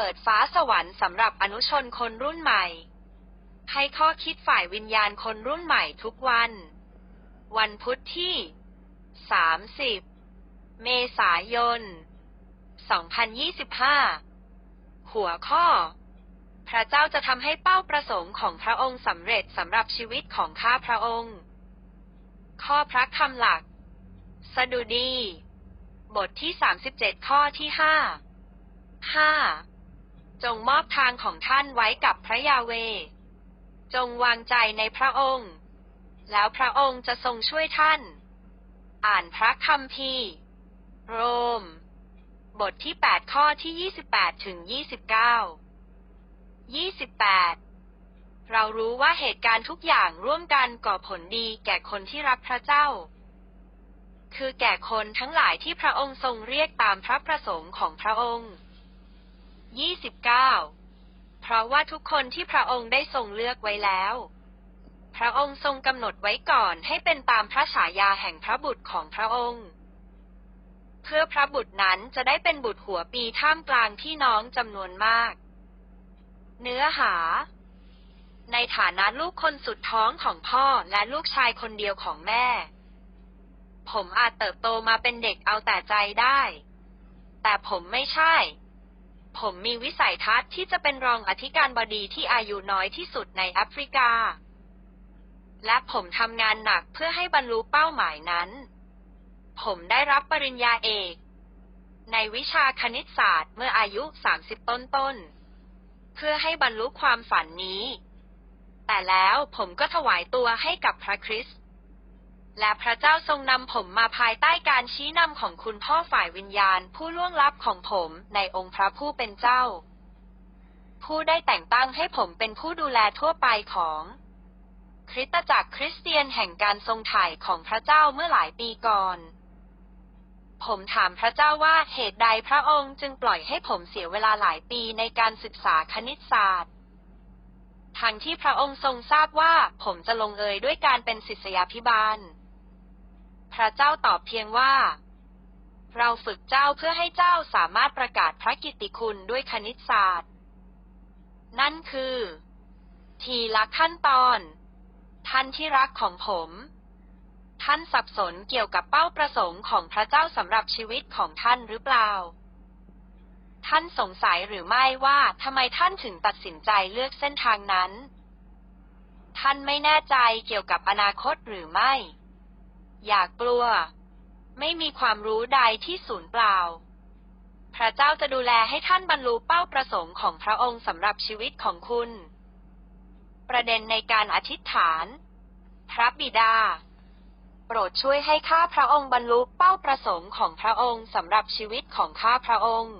ปิดฟ้าสวรรค์สำหรับอนุชนคนรุ่นใหม่ ให้ข้อคิดฝ่ายวิญญาณคนรุ่นใหม่ทุกวัน วันพุธที่ 30 เมษายน 2025 หัวข้อ พระเจ้าจะทำให้เป้าประสงค์ของพระองค์สำเร็จสำหรับชีวิตของข้าพระองค์ ข้อพระคำหลัก สดุดี บทที่ 37 ข้อที่ 5 5 จงมอบทางของท่านไว้กับพระยาเว จงวางใจในพระองค์ แล้วพระองค์จะทรงช่วยท่าน อ่านพระคัมภีร์ โรม บทที่ 8 ข้อที่ 28 ถึง 29 28 เรารู้ว่าเหตุการณ์ทุกอย่างร่วมกันก่อผลดีแก่คนที่รักพระเจ้า คือแก่คนทั้งหลายที่พระองค์ทรงเรียกตามพระประสงค์ของพระองค์ 29 เพราะว่าทุกคนที่พระองค์ได้ทรงเลือกไว้แล้ว พระองค์ทรงกำหนดไว้ก่อนให้เป็นตามพระฉายาแห่งพระบุตรของพระองค์ เพื่อพระบุตรนั้นจะได้เป็นบุตรหัวปีท่ามกลางพี่น้องจำนวนมาก เนื้อหา ในฐานะลูกคนสุดท้องของพ่อและลูกชายคนเดียวของแม่ ผมอาจเติบโตมาเป็นเด็กเอาแต่ใจได้ แต่ผมไม่ใช่ ผมมีวิสัยทัศน์ที่จะเป็นรองอธิการบดีที่อายุน้อยที่สุดในแอฟริกา และผมทำงานหนักเพื่อให้บรรลุเป้าหมายนั้น ผมได้รับปริญญาเอก ในวิชาคณิตศาสตร์เมื่ออายุ 30 ต้นต้นๆเพื่อให้บรรลุความฝันนี้ แต่แล้วผมก็ถวายตัวให้กับพระคริสต์ และพระเจ้าทรงนำผมมาภายใต้การชี้นำของคุณพ่อฝ่ายวิญญาณ ผู้ล่วงลับของผมในองค์พระผู้เป็นเจ้า ผู้ได้แต่งตั้งให้ผมเป็นผู้ดูแลทั่วไปของ คริสตจักรคริสเตียนแห่งการทรงถ่ายของพระเจ้าเมื่อหลายปีก่อน ผมถามพระเจ้าว่าเหตุใดพระองค์จึงปล่อยให้ผมเสียเวลาหลายปีในการศึกษาคณิตศาสตร์ทั้งที่พระองค์ทรงทราบว่าผมจะลงเอยด้วยการเป็นศิษยาภิบาล พระเจ้าตอบเพียงว่า เราฝึกเจ้าเพื่อให้เจ้าสามารถประกาศพระกิตติคุณด้วยคณิตศาสตร์ นั่นคือ ทีละขั้นตอน ท่านที่รักของผม ท่านสับสนเกี่ยวกับเป้าประสงค์ของพระเจ้าสำหรับชีวิตของท่านหรือเปล่า ท่านสงสัยหรือไม่ว่าทำไมท่านถึงตัดสินใจเลือกเส้นทางนั้น ท่านไม่แน่ใจเกี่ยวกับอนาคตหรือไม่ อย่ากกลัว ไม่มีความรู้ใดที่สูญเปล่า พระเจ้าจะดูแลให้ท่านบรรลุเป้าประสงค์ของพระองค์สำหรับชีวิตของคุณ ประเด็นในการอธิษฐาน พระบิดา โปรดช่วยให้ข้าพระองค์บรรลุเป้าประสงค์ของพระองค์สำหรับชีวิตของข้าพระองค์